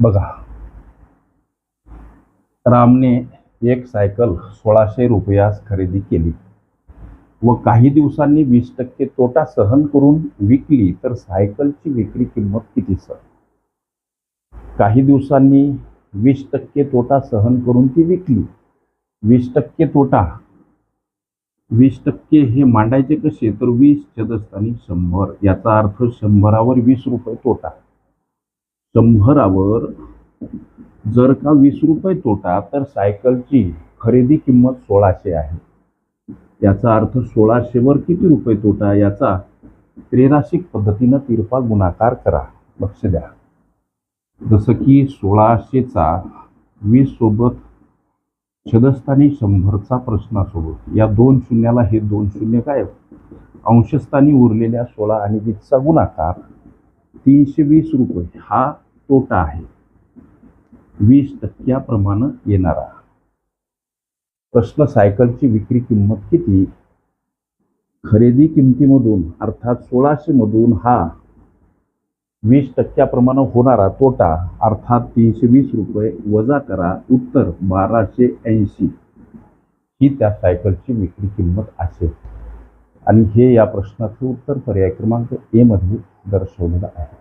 बघा. रामने एक सायकल सोळाशे रुपयास खरेदी केली. व काही दिवसांनी वीस टक्के तोटा सहन करून विकली तर सायकलची विक्री किंमत किती सर? काही दिवसांनी वीस टक्के तोटा सहन करून ती विकली. वीस टक्के तोटा. वीस टक्के हे मांडायचे कसे? तर वीस छदस्थानी शंभर. याचा अर्थ शंभरावर वीस रुपये तोटा. शंभरावर जर का वीस रुपये तोटा तर सायकलची खरेदी किंमत सोळाशे आहे. याचा अर्थ सोळाशेवर किती रुपये तोटा याचा त्रेराशिक पद्धतीनं तिरपा गुणाकार करा. लक्ष द्या. जसं की सोळाशेचा वीस सोबत छदस्थानी शंभरचा प्रश्नासोबत या दोन शून्याला हे दोन शून्य काय? अंशस्थानी उरलेल्या सोळा आणि वीसचा गुणाकार तीनशे वीस रुपये. हा तोटा आहे. वीस टक्क्याप्रमाणे येणारा प्रश्न सायकलची विक्री किंमत किती? खरेदी किमतीमधून अर्थात सोळाशे मधून हा वीस टक्क्याप्रमाणे होणारा तोटा अर्थात तीनशे वीस रुपये वजा करा उत्तर बाराशे ऐंशी ही त्या सायकलची विक्री किंमत असेल आणि हे या प्रश्नाचं उत्तर पर्याय क्रमांक एमध्ये दर्शवलेलं आहे.